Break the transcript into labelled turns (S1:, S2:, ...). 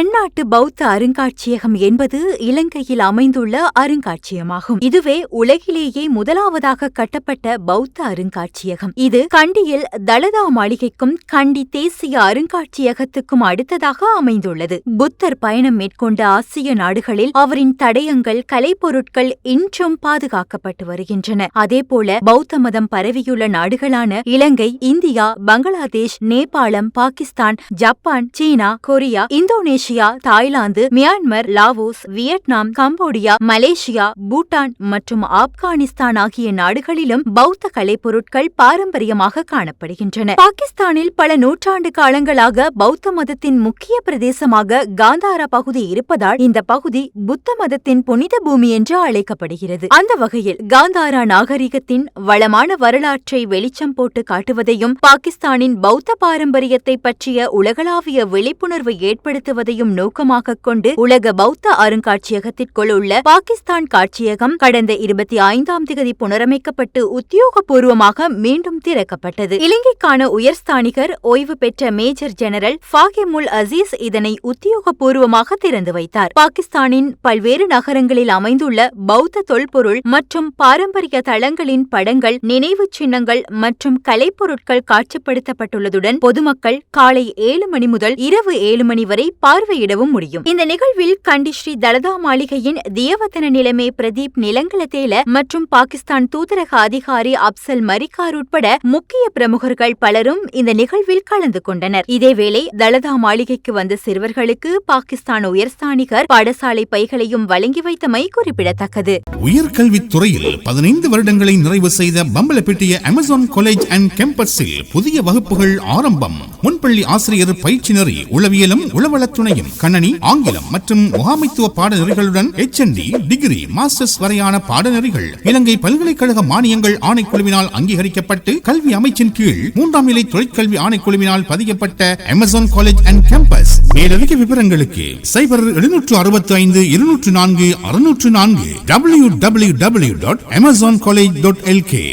S1: பன்னாட்டு பௌத்த அருங்காட்சியகம் என்பது இலங்கையில் அமைந்துள்ள அருங்காட்சியகமாகும். இதுவே உலகிலேயே முதலாவதாக கட்டப்பட்ட பௌத்த அருங்காட்சியகம். இது கண்டியில் தலதா மாளிகைக்கும் கண்டி தேசிய அருங்காட்சியகத்துக்கும் அடுத்ததாக அமைந்துள்ளது. புத்தர் பயணம் மேற்கொண்ட ஆசிய நாடுகளில் அவரின் தடயங்கள் கலைப்பொருட்கள் இன்றும் பாதுகாக்கப்பட்டு வருகின்றன. அதேபோல பௌத்த மதம் பரவியுள்ள நாடுகளான Ilangai India Bangladesh Nepal Pakistan Japan China Korea Indonesia Thailand Myanmar Laos Vietnam Cambodia Malaysia Bhutan மற்றும் ஆப்கானிஸ்தான் ஆகிய நாடுகளிலும் பௌத்த கலைப்பொருட்கள் பாரம்பரியமாக காணப்படுகின்றன. பாகிஸ்தானில் பல நூற்றாண்டு காலங்களாக பௌத்த மதத்தின் முக்கிய பிரதேசமாக காந்தாரா பகுதி இருப்பதால் இந்த பகுதி புத்த மதத்தின் புனித பூமி என்று அழைக்கப்படுகிறது. அந்த வகையில் காந்தாரா நாகரிகத்தின் வளமான வரலாற்றை வெளிச்சம் போட்டு காட்டுவதையும் பாகிஸ்தானின் பௌத்த பாரம்பரியத்தை பற்றிய உலகளாவிய விழிப்புணர்வை ஏற்படுத்துவதையும் செய்யும் நோக்கமாக கொண்டு உலக பௌத்த அருங்காட்சியகத்திற்குள் உள்ள பாகிஸ்தான் காட்சியகம் கடந்த இருபத்தி ஐந்தாம் திகதி புனரமைக்கப்பட்டு உத்தியோகபூர்வமாக மீண்டும் திறக்கப்பட்டது. இலங்கைக்கான உயர்ஸ்தானிகர் ஓய்வு பெற்ற மேஜர் ஜெனரல் ஃபாகிமுல் அசீஸ் இதனை உத்தியோகபூர்வமாக திறந்து வைத்தார். பாகிஸ்தானின் பல்வேறு நகரங்களில் அமைந்துள்ள பௌத்த தொல்பொருள் மற்றும் பாரம்பரிய தளங்களின் படங்கள் நினைவு சின்னங்கள் மற்றும் கலைப்பொருட்கள் காட்சிப்படுத்தப்பட்டுள்ளதுடன் பொதுமக்கள் காலை ஏழு மணி முதல் இரவு ஏழு மணி வரை பார் பார்வையிடவும் முடியும். இந்த நிகழ்வில் கண்டி ஸ்ரீ தலதா மாளிகையின் தேவதன நிலைமை பிரதீப் நிலங்கலத்தேல மற்றும் பாகிஸ்தான் தூதரக அதிகாரி அப்சல் மரிகார் உட்பட முக்கிய பிரமுகர்கள் பலரும் இந்த நிகழ்வில் கலந்து கொண்டனர். இதேவேளை தலதா மாளிகைக்கு வந்த சிறுவர்களுக்கு பாகிஸ்தான் உயர்ஸ்தானிகர் பாடசாலை பைகளையும் வழங்கி வைத்தமை குறிப்பிடத்தக்கது.
S2: உயர்கல்வித் துறையில் பதினைந்து வருடங்களை நிறைவு செய்த பம்பலப்பேட்டிய அமேசான் காலேஜ் அண்ட் கேம்பஸில் புதிய வகுப்புகள் ஆரம்பம். முன்பள்ளி ஆசிரியர் பயிற்சி நெறி உளவியலும் உளவளத்துணை துணையும் கணனி ஆங்கிலம் மற்றும் முகாமைத்துவ பாடநெறிகளுடன் HND டிகிரி மாஸ்டர்ஸ் வரையான பாடநெறிகள் இலங்கை பல்கலைக்கழக மானியங்கள் ஆணைக்குழுவினால் அங்கீகரிக்கப்பட்டு கல்வி அமைச்சின் கீழ் மூன்றாம் நிலை தொழிற்கல்வி ஆணைக்குழுவினால் பதியப்பட்ட அமேசான் காலேஜ் அண்ட் கேம்பஸ் மேலதிக விவரங்களுக்கு சைபர் எழுநூற்று அறுபத்தி ஐந்து இருநூற்று நான்கு அறுநூற்று நான்கு W W W dot Amazon college dot LK